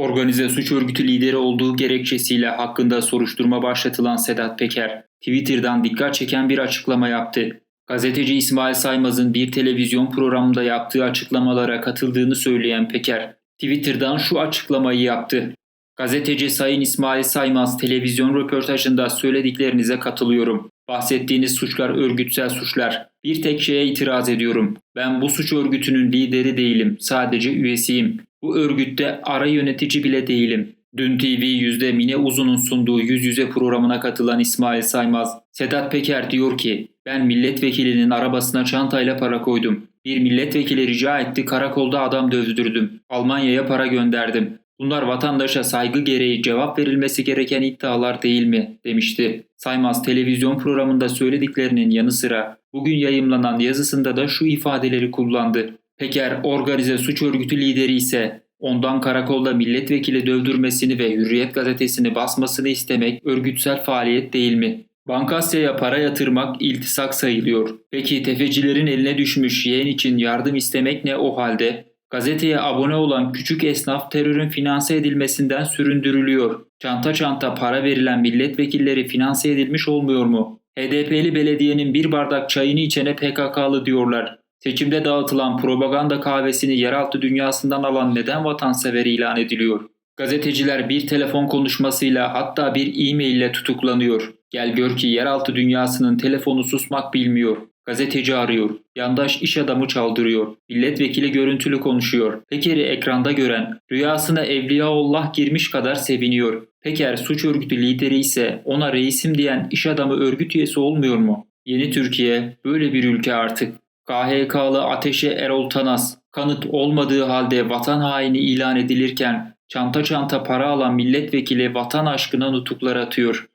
Organize suç örgütü lideri olduğu gerekçesiyle hakkında soruşturma başlatılan Sedat Peker, Twitter'dan dikkat çeken bir açıklama yaptı. Gazeteci İsmail Saymaz'ın bir televizyon programında yaptığı açıklamalara katıldığını söyleyen Peker, Twitter'dan şu açıklamayı yaptı. Gazeteci Sayın İsmail Saymaz televizyon röportajında söylediklerinize katılıyorum. Bahsettiğiniz suçlar örgütsel suçlar. Bir tek şeye itiraz ediyorum. Ben bu suç örgütünün lideri değilim. Sadece üyesiyim. Bu örgütte ara yönetici bile değilim. Dün TV yüzde Mine Uzun'un sunduğu yüz yüze programına katılan İsmail Saymaz, Sedat Peker diyor ki, ben milletvekilinin arabasına çantayla para koydum. Bir milletvekili rica etti karakolda adam dövdürdüm. Almanya'ya para gönderdim. Bunlar vatandaşa saygı gereği cevap verilmesi gereken iddialar değil mi? demişti. Saymaz televizyon programında söylediklerinin yanı sıra bugün yayımlanan yazısında da şu ifadeleri kullandı. Peker organize suç örgütü lideri ise ondan karakolda milletvekili dövdürmesini ve Hürriyet gazetesini basmasını istemek örgütsel faaliyet değil mi? Bankasya'ya para yatırmak iltisak sayılıyor. Peki tefecilerin eline düşmüş yeğen için yardım istemek ne o halde? Gazeteye abone olan küçük esnaf terörün finanse edilmesinden süründürülüyor. Çanta çanta para verilen milletvekilleri finanse edilmiş olmuyor mu? HDP'li belediyenin bir bardak çayını içene PKK'lı diyorlar. Seçimde dağıtılan propaganda kahvesini yeraltı dünyasından alan neden vatansever ilan ediliyor? Gazeteciler bir telefon konuşmasıyla hatta bir e-mail ile tutuklanıyor. Gel gör ki yeraltı dünyasının telefonu susmak bilmiyor. Gazeteci arıyor. Yandaş iş adamı çaldırıyor. Milletvekili görüntülü konuşuyor. Peker'i ekranda gören, rüyasına Evliyaullah girmiş kadar seviniyor. Peker suç örgütü lideri ise ona reisim diyen iş adamı örgüt üyesi olmuyor mu? Yeni Türkiye böyle bir ülke artık. KHK'lı Ateşe Erol Tanas, kanıt olmadığı halde vatan haini ilan edilirken çanta çanta para alan milletvekili vatan aşkına nutuklar atıyor.